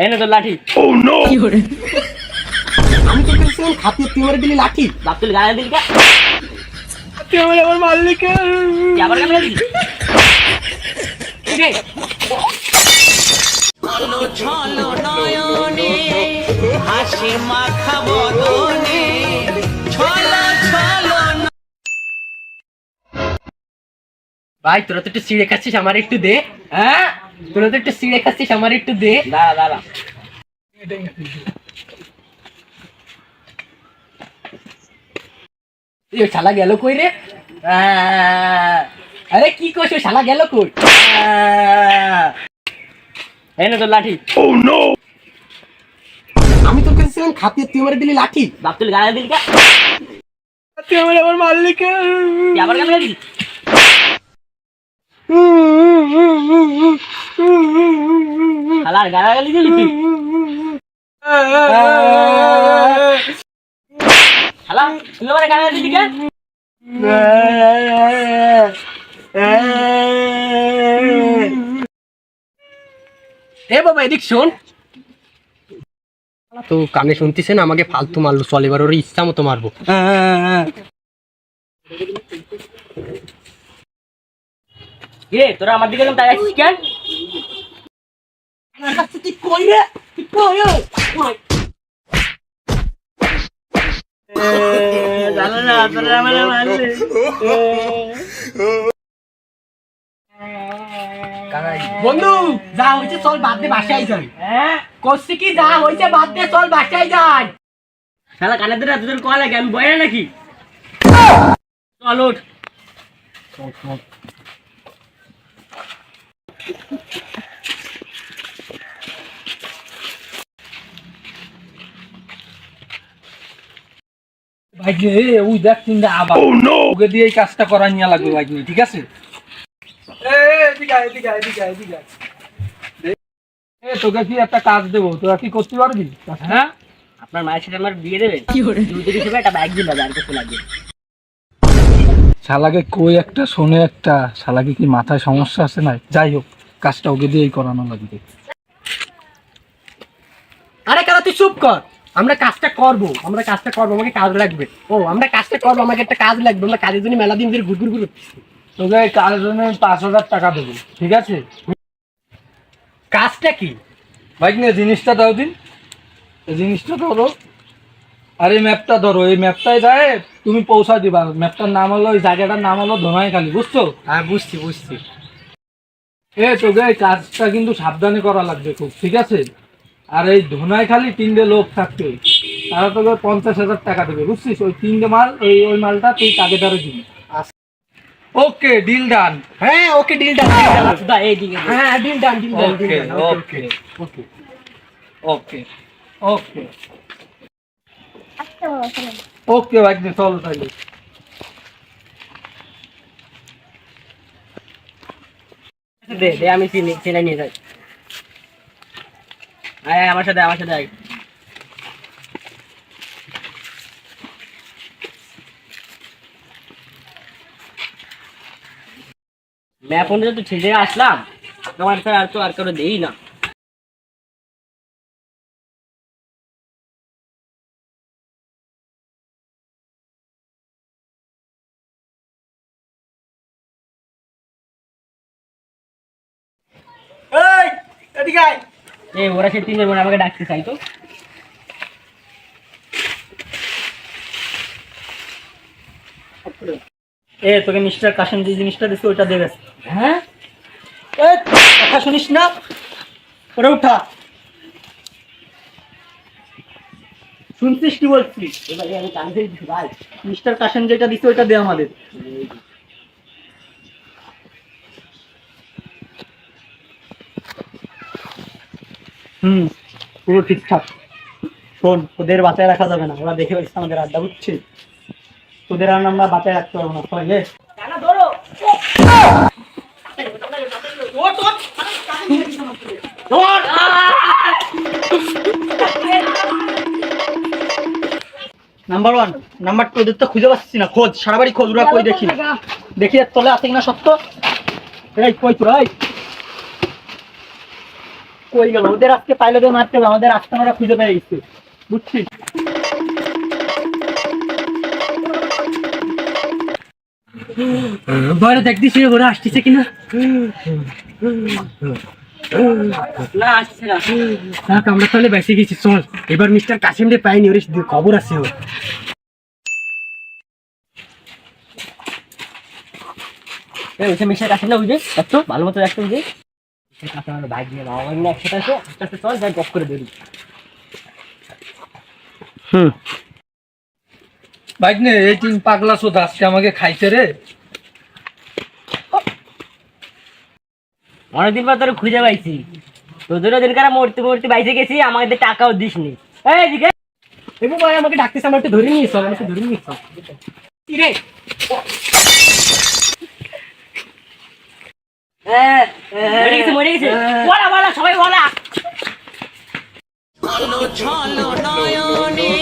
এই নো কি লাঠি আমি তো কাছে ছিলাম খাতিয়ে তুই মারে দিলি লাঠি। বাপ তুই গায়ে দিলি কা? তুই আমার আমার মারলি কে আবার কেন দিলি? ভাই তোরা তো একটু সিঁড়ে খাচ্ছিস আমার একটু দে হ্যাঁ? তোরা তো একটু সিঁড়ে খাচ্ছিস আমার একটু দে। দাঁড়া দাঁড়া। শালা গেল কই রে? আরে কি করছ শালা গেল কই? আহ, এই না তোর লাঠি। আমি তোর কাছে ছিলাম খাতিয়ে তুই মারে দিলি লাঠি। বাপ তুই গায়ে দিলি কে? তুই আমার আমার মারলি কে? আবার কেন দিলি শালার গায়ে গালি দিলি তুই? শালা তুই আবার গায়ে দিলি কে? এ বাবা এদিক শোন। তো কানে শুনতেছেন আমাকে ফালতু মারলো চল এবার ওর ইচ্ছা মতো মারবো। রে তোরা আমার দিকে তাই আসছিস কেন বন্ধু, যা হয়েছে চল বাদ দে, বাসায় যাই করছি কি? যা হয়েছে বাদ দে, চল বাসায় যাই। শালা, কানের ধরে তোদের কল লাগে, আমি বয় নাকি? চল, ওঠ। ভাগ্নে ওই দেখ তিনটা আবার। ওকে দিয়ে এই কাজটা করা নিয়ে লাগবে ভাগ্নে ঠিক আছে? এ, এ, এদিকে আয়, এদিকে আয়, এদিকে আয়, এদিকে আয়। দে- এ তোকে কি একটা কাজ দেবো? তোরা কি করতে পারবি? হ্যাঁ? আপনার মায়ের সাথে আমার বিয়ে দেবেন? দুধের হিসেবে একটা ব্যাগ দিন দাদা আর কিছু লাগবে। শালাকে কই একটা শোনে একটা। শালাকে কি মাথায় সমস্যা আছে না যাই হোক কাজটা ওকে দিয়েই করানো লাগবে। আরে কারা তুই চুপ কর। আমরা কাজটা করব আমরা কাজটা করব আমাকে কাজ লাগবে। ও আমরা কাজটা করব আমাকে একটা কাজ লাগবে আমরা কাজের জন্য মেলা দিন ধরে ঘুর ঘুর ঘুর তোকে কাজের জন্য পাঁচ হাজার টাকা দেবো ঠিক আছে? কাজটা কি? ভাগ্নে জিনিসটা দাও দিন। জিনিসটা ধরো। আর এই ম্যাপটা ধরো এই ম্যাপটায় যায় তুমি পৌঁছা দিবা। ম্যাপটার নাম হলো ওই জায়গাটার নাম হলো ধোনাইখালি বুঝছ? হ্যাঁ বুঝছি বুঝছি। এ তোকে এই কাজটা কিন্তু সাবধানে করা লাগবে খুব ঠিক আছে? আর এই ধোনায় খালি তিনটে লোক থাকবে তারা তোকে পঞ্চাশ হাজার টাকা দেবে বুঝছিস? ওই তিনটে মাল ওই ওই মালটা তুই তাকে ধরে দিবি। ওকে ডিল ডান হ্যাঁ ওকে ডিল ডান সুদা এই দিকে হ্যাঁ ডিল ডান ডিল ডান ওকে ওকে ওকে ওকে ওকে। ওকে ভাই চলো তাহলে। দে দে আমি চিনি চিনে নিয়ে যাই। আয় আমার সাথে আমার সাথে আয়। তো ছেড়ে আসলাম। তোমার স্যার আর তো আর কারও দেই না। এই, এদিকে আয়। এই ওরা সে তিনজন মনে আমাকে ডাকতে চাই তো। এ তোকে মিস্টার কাশেম যে জিনিসটা দিচ্ছে ওইটা দেবে। হ্যাঁ? কথা শুনিস না? ওরে উঠা। শুনছিস কি বলছিস? এবারে আমি কানতে ভাই। মিস্টার কাশেম যেটা দিছে ওইটা দে আমাদের। হুম পুরো ঠিকঠাক। শোন ওদের বাঁচায় রাখা যাবে না। ওরা দেখে ফেলছে আমাদের আড্ডা বুঝছিস? তোদের আর আমরা বাঁচায় রাখতে পারব না কানা নাম্বার ওয়ান নাম্বার টু ওদের তো খুঁজে পাচ্ছি না। খোঁজ সারা বাড়ি খোঁজ ওরা কই দেখি দেখি তলে আছে কিনা সত্য? এই কই তোরা কই গেল? ওদের আজকে পাইলে দিয়ে মারতে হবে আমাদের আজকে আমরা খুঁজে পেয়ে গেছি। বুঝছিস? বয়রা দেখতেছি ওরা আসতেছে কিনা? না আসছে না। থাক আমরা তাহলে বেঁচে গেছি চল। এবার মিস্টার কাসিম রে পাইনি ওর খবর আছে ওর। মিশার কাছে না বুঝে একটু ভালো মতো দেখতে বুঝে আমার নিয়ে বাবা আছে আস্তে আস্তে চল যাই গপ করে বেরি হুম। বাইক নে এই তিন পাগলা শোধ আজকে আমাকে খাইছে রে। অনেকদিন পর তোর খুঁজে পাইছি। তোদেরও দিনকার মূর্তি মূর্তি বাইসে গেছি আমাদের টাকাও দিস নি এই দিকে এবু ভাই আমাকে ডাকতেছে আমার একটু ধরে নিয়ে চল আমাকে ধরে নিয়ে চল কি রে? মরে গেছে মরে গেছে। বলা বলা সবাই বলা। নয়নে